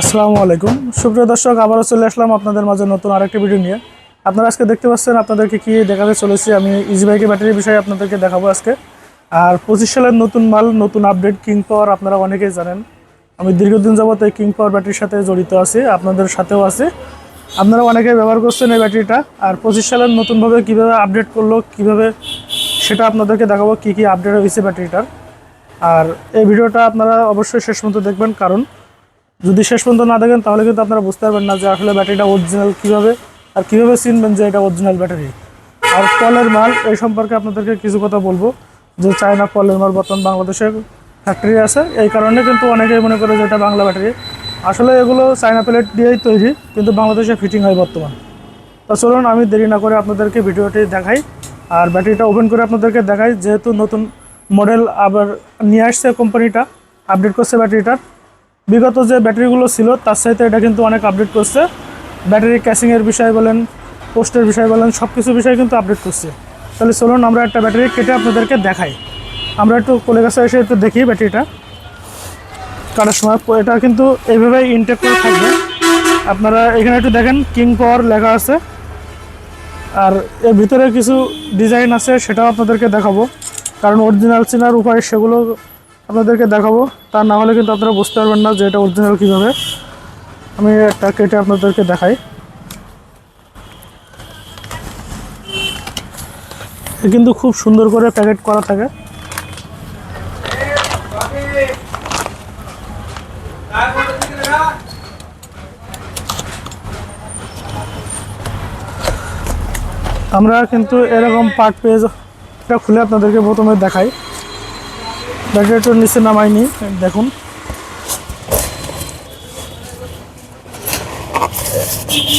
আসসালামু আলাইকুম। সুপ্রিয় দর্শক, আবারও চলে আসলাম আপনাদের মাঝে নতুন আরেকটি ভিডিও নিয়ে। আপনারা আজকে দেখতে পাচ্ছেন, আপনাদেরকে কি দেখাতে চলেছি, আমি ইজি বাইকের ব্যাটারির বিষয়ে আপনাদেরকে দেখাবো আজকে। আর পঁচিশ সালের নতুন মাল, নতুন আপডেট কিং পাওয়ার আপনারা অনেকেই জানেন। আমি দীর্ঘদিন যাবত এই কিং পাওয়ার ব্যাটারির সাথে জড়িত আছি, আপনাদের সাথেও আছি। আপনারা অনেকে ব্যবহার করছেন এই ব্যাটারিটা আর পঁচিশ সালের নতুনভাবে কীভাবে আপডেট করল, কীভাবে সেটা আপনাদেরকে দেখাবো, কি কি আপডেট হয়েছে ব্যাটারিটার আর এই ভিডিওটা আপনারা অবশ্যই শেষ মতো দেখবেন, কারণ যদি শেষ পর্যন্ত না দেখেন, তাহলে কিন্তু আপনারা বুঝতে পারবেন না যে আসলে ব্যাটারিটা অরিজিনাল কীভাবে আর কীভাবে চিনবেন যে এটা অরিজিনাল ব্যাটারি। আর কলের মাল, এই সম্পর্কে আপনাদেরকে কিছু কথা বলব, যে চায়না কলের মাল বর্তমান বাংলাদেশের ফ্যাক্টরি আছে। এই কারণে কিন্তু অনেকেই মনে করে যে এটা বাংলা ব্যাটারি। আসলে এগুলো চায়না প্লেট দিয়েই তৈরি, কিন্তু বাংলাদেশে ফিটিং হয় বর্তমান। তো চলুন, আমি দেরি না করে আপনাদেরকে ভিডিওটি দেখাই, আর ব্যাটারিটা ওপেন করে আপনাদেরকে দেখাই, যেহেতু নতুন মডেল আবার নিয়ে আসছে কোম্পানিটা আপডেট করছে ব্যাটারিটার। বিগত যে ব্যাটারিগুলো ছিল, তার সাথে এটা কিন্তু অনেক আপডেট করছে। ব্যাটারি ক্যাসিংয়ের বিষয় বলেন পোস্টের বিষয় বলেন সব কিছু বিষয় কিন্তু আপডেট করছে। তাহলে চলুন আমরা একটা ব্যাটারি কেটে আপনাদেরকে দেখাই। আমরা একটু কোলে কাছে এসে একটু দেখি ব্যাটারিটা। কাটার সময় এটা কিন্তু এইভাবে ইনটেক করে থাকবে। আপনারা এখানে একটু দেখেন কিং পাওয়ার লেখা আছে। আর এর ভিতরে কিছু ডিজাইন আছে, সেটাও আপনাদেরকে দেখাবো। কারণ অরিজিনাল চেনার উপায় সেগুলো আপনাদেরকে দেখাবো। তা না হলে কিন্তু আপনারা বুঝতে পারবেন না যে এটা অরিজিনাল কীভাবে। আমি একটা কেটে আপনাদেরকে দেখাই। কিন্তু খুব সুন্দর করে প্যাকেট করা থাকে। আমরা কিন্তু এরকম পার্ট পেয়ে খুলে আপনাদেরকে প্রথমে দেখাই। ব্যাটারিটা নিচে নামাইনি দেখুন।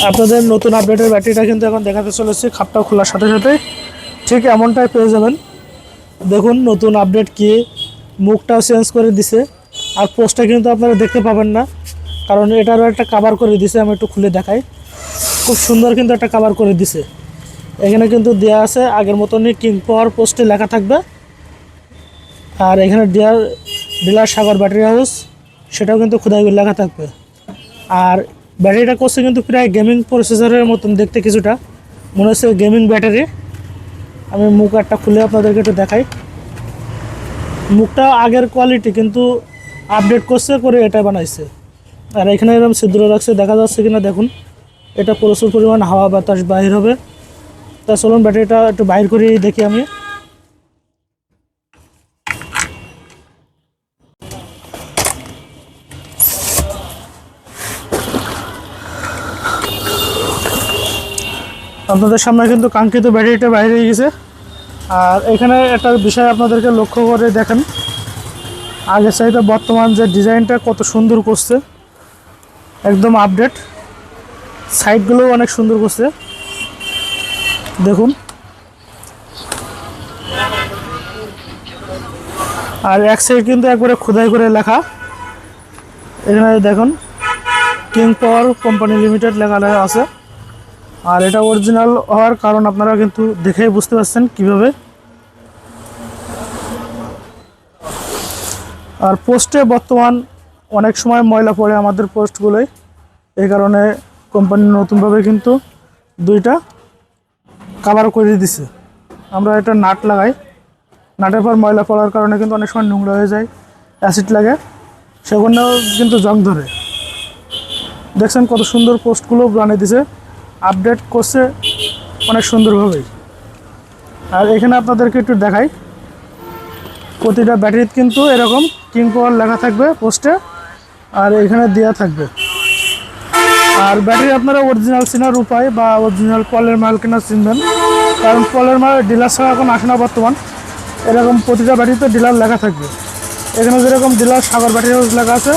আপনাদের নতুন আপডেটের ব্যাটারিটা কিন্তু এখন দেখাতে চলেছি, খাপটা খোলার সাথে সাথে। ঠিক এমনটাই পেয়ে যাবেন। দেখুন, নতুন আপডেট কি, মুখটাও চেঞ্জ করে দিছে। আর পোস্টটা কিন্তু আপনারা দেখতে পাবেন না, কারণ এটারও একটা কাভার করে দিছে, আমি একটু খুলে দেখাই। খুব সুন্দর কিন্তু একটা কাভার করে দিছে। এখানে কিন্তু দেওয়া আছে আগের মতনই কিং পাওয়ার পোস্টে লেখা থাকবে। আর এখানে dear dealer Sagar battery house, সেটাও কিন্তু খোদাই করে লেখা থাকবে। আর ব্যাটারিটা করছে কিন্তু প্রায় গেমিং প্রসেসরের মতন দেখতে কিছুটা। মনে হচ্ছে গেমিং ব্যাটারি। আমি মুখ একটা খুলে আপনাদেরকে একটু দেখাই। মুখটা আগের কোয়ালিটি কিন্তু আপডেট করছে, করে এটা বানাইছে। আর এখানে এরকম ছিদ্র রাখছে দেখা যাচ্ছে কিনা দেখুন। এটা প্রচুর পরিমাণ হাওয়া বাতাস বাহির হবে। তা চলুন ব্যাটারিটা একটু বাইর করে দেখি আমি। আপনাদের সামনে কিন্তু কাঙ্ক্ষিত ব্যাটারিটা বাইরে হয়ে গেছে। আর এখানে একটা বিষয় আপনাদেরকে লক্ষ্য করে দেখেন। আগের চাইতে বর্তমান যে ডিজাইনটা কত সুন্দর করছে, একদম আপডেট সাইডগুলোও অনেক সুন্দর করছে। দেখুন। আর এক সাইড কিন্তু একবারে খোদাই করে লেখা। এখানে দেখুন কিং পাওয়ার কোম্পানি লিমিটেড লেখা লেখা আছে। আর এটা অরিজিনাল হওয়ার কারণ আপনারা কিন্তু দেখেই বুঝতে পারছেন কীভাবে। আর পোস্টে বর্তমান অনেক সময় ময়লা পড়ে আমাদের পোস্টগুলোই এই কারণে কোম্পানি নতুনভাবে কিন্তু দুইটা কাভার করে দিছে। আমরা এটা নাট লাগাই। নাটের পর ময়লা পড়ার কারণে কিন্তু অনেক সময় নোংরা হয়ে যায় অ্যাসিড লাগে। সেগুলোও কিন্তু জং ধরে। দেখছেন কত সুন্দর পোস্টগুলো বানিয়ে দিছে। আপডেট করছে অনেক সুন্দরভাবেই। আর এখানে আপনাদেরকে একটু দেখাই। প্রতিটা ব্যাটারিতে কিন্তু এরকম কিং পাওয়ার লেখা থাকবে পোস্টে আর এখানে দেওয়া থাকবে। আর ব্যাটারি আপনারা অরিজিনাল চেনার উপায় বা অরিজিনাল পলের মাল কেনা চিনবেন। কারণ পলের মাল ডিলার ছাড়া এখন আসে না বর্তমান। এরকম প্রতিটা ব্যাটারিতে ডিলার লেখা থাকবে। এখানে যেরকম ডিলার সাগর ব্যাটারি হাউস লেখা আছে,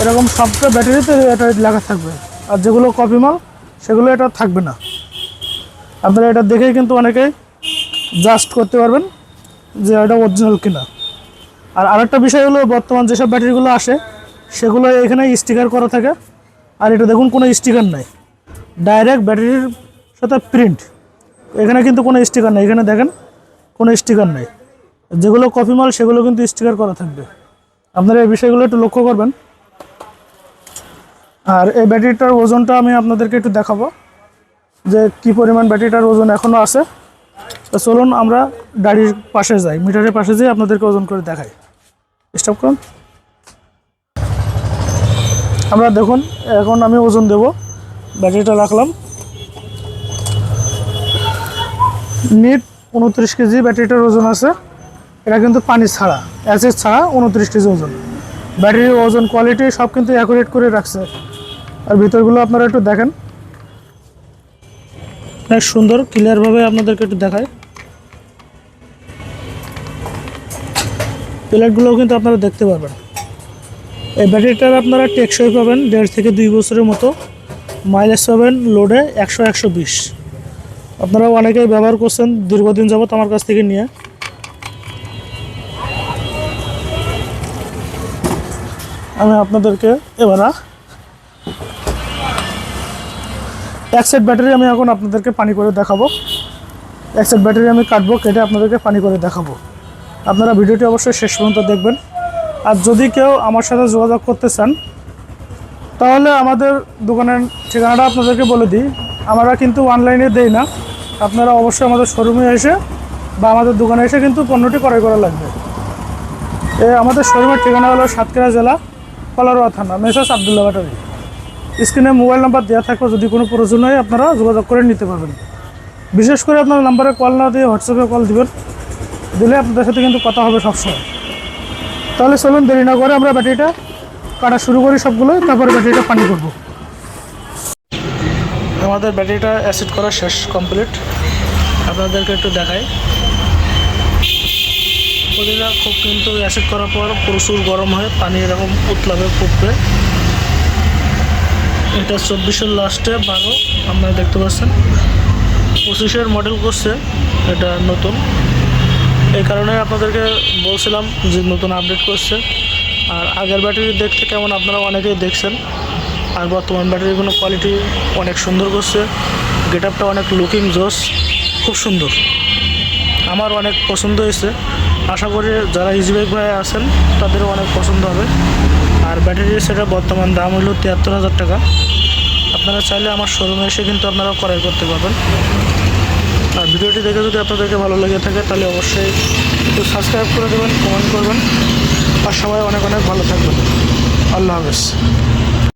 এরকম সবটা ব্যাটারিতে এটা লেখা থাকবে। আর যেগুলো কপি মাল সেগুলো এটা থাকবে না। আপনারা এটা দেখেই কিন্তু অনেকেই জাস্ট করতে পারবেন যে এটা অরিজিনাল কিনা। আর আরেকটা বিষয় হলো, বর্তমান যেসব ব্যাটারিগুলো আসে, সেগুলো এখানে স্টিকার করা থাকে। আর এটা দেখুন, কোনো স্টিকার নাই। ডাইরেক্ট ব্যাটারির সাথে প্রিন্ট এখানে কিন্তু কোনো স্টিকার নেই। এখানে দেখেন, কোনো স্টিকার নেই। যেগুলো কপি মাল, সেগুলো কিন্তু স্টিকার করা থাকবে। আপনারা এই বিষয়গুলো একটু লক্ষ্য করবেন। আর এই ব্যাটারিটার ওজনটা আমি আপনাদেরকে একটু দেখাবো যে কি পরিমাণ ব্যাটারিটার ওজন এখনও আছে। তো চলুন আমরা গাড়ির পাশে যাই, মিটারের পাশে যেয়ে আপনাদেরকে ওজন করে দেখাই। স্টপ করুন। আমরা দেখুন, এখন আমি ওজন দেব, ব্যাটারিটা রাখলাম। নিট উনত্রিশ কেজি ব্যাটারিটার ওজন আছে। এটা কিন্তু পানি ছাড়া অ্যাসিড ছাড়া উনত্রিশ কেজি ওজন। ব্যাটারির ওজন কোয়ালিটি সব কিন্তু অ্যাকুরেট করে রাখছে। আর ভিতরগুলো আপনারা একটু দেখেন। অনেক সুন্দর ক্লিয়ারভাবে আপনাদেরকে একটু দেখায় প্লেটগুলোও কিন্তু আপনারা দেখতে পারবেন। এই ব্যাটারিটার আপনারা টেকসই পাবেন দেড় থেকে দুই বছরের মতো। মাইলেজ পাবেন লোডে একশো একশো বিশ। আপনারা অনেকেই ব্যবহার করছেন দীর্ঘদিন যাবত আমার কাছ থেকে নিয়ে। আমি আপনাদেরকে এবার এক সেট ব্যাটারি আমি এখন আপনাদেরকে পানি করে দেখাবো। এক সেট ব্যাটারি আমি কাটবো, কেটে আপনাদেরকে পানি করে দেখাবো। আপনারা ভিডিওটি অবশ্যই শেষ পর্যন্ত দেখবেন। আর যদি কেউ আমার সাথে যোগাযোগ করতে চান, তাহলে আমাদের দোকানের ঠিকানাটা আপনাদেরকে বলে দিই। আমরা কিন্তু অনলাইনে দেই না। আপনারা অবশ্যই আমাদের শোরুমে এসে বা আমাদের দোকানে এসে কিন্তু পণ্যটি ক্রয় করা লাগবে। এ আমাদের শোরুমের ঠিকানা হলো সাতক্ষীরা জেলা, কলারোয়া থানা মেসাস আবদুল্লাহ ব্যাটারি। স্ক্রিনে মোবাইল নাম্বার দেওয়া থাকবে, যদি কোনো প্রয়োজন হয় আপনারা যোগাযোগ করে নিতে পারবেন। বিশেষ করে আপনার নাম্বারে কল না দিয়ে হোয়াটসঅ্যাপে কল দিবেন, দিলে আপনাদের সাথে কিন্তু কথা হবে সবসময়। তাহলে চলুন, দেরি না করে আমরা ব্যাটারিটা কাটা শুরু করি সবগুলো তারপরে ব্যাটারিটা পানি করব। আমাদের ব্যাটারিটা অ্যাসিড করা শেষ কমপ্লিট আপনাদেরকে একটু দেখাই। প্রতিটা খুব কিন্তু অ্যাসিড করার পর প্রচুর গরম হয়, পানি এরকম উতলাবে, ফুটবে। এটা চব্বিশের লাস্টে বারো, আপনারা দেখতে পাচ্ছেন। পঁচিশের মডেল করছে, এটা নতুন। এই কারণে আপনাদেরকে বলছিলাম যে নতুন আপডেট করছে। আর আগের ব্যাটারি দেখতে কেমন, আপনারা অনেকেই দেখছেন। আর বর্তমান ব্যাটারির কোনো কোয়ালিটি অনেক সুন্দর করছে। গেট আপটা অনেক লুকিং জোস খুব সুন্দর। আমার অনেক পছন্দ হয়েছে। আশা করি যারা ইজিবাইক ভাই আছেন, তাদেরও অনেক পছন্দ হবে। আর ব্যাটারির সেটা বর্তমান দাম হলো তিয়াত্তর হাজার টাকা। আপনারা চাইলে আমার শোরুমে এসে কিন্তু আপনারা ক্রয় করতে পারবেন। আর ভিডিওটি দেখে যদি আপনাদেরকে ভালো লেগে থাকে, তাহলে অবশ্যই একটু সাবস্ক্রাইব করে দেবেন কমেন্ট করবেন। আর সবাই অনেক অনেক ভালো থাকবেন। আল্লাহ হাফেজ।